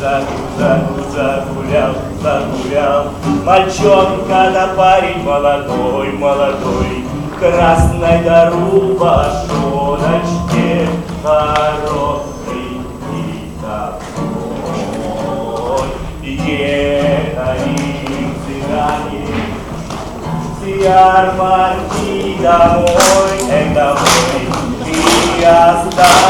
за, за, загулял, загулял. Мальчонка да парень молодой, молодой, Красной дорубашоночке хороший и такой. Ехали цыгане с ярмарки домой, эх, домой, и остановились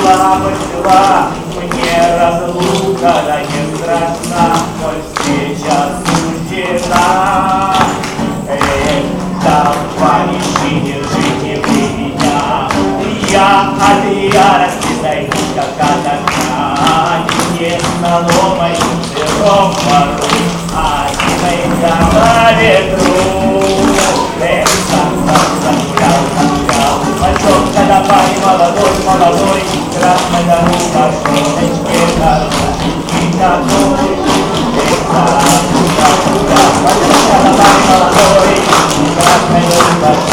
была, была, Мне разлука, да не страшна, Коль встреча суждена. Эх, давай, ищи, держите вы меня, Я от ярости зайду, как от огня, Не наломай сыром пору, А не найдя на ветру. Эх, сам, сам, загулял, загулял, Мальчонка давай, молодой, молодой, Красной дорога, шоночке хороший и такой. Эх, сам, загулял, Мальчонка давай, молодой, Красной дорога,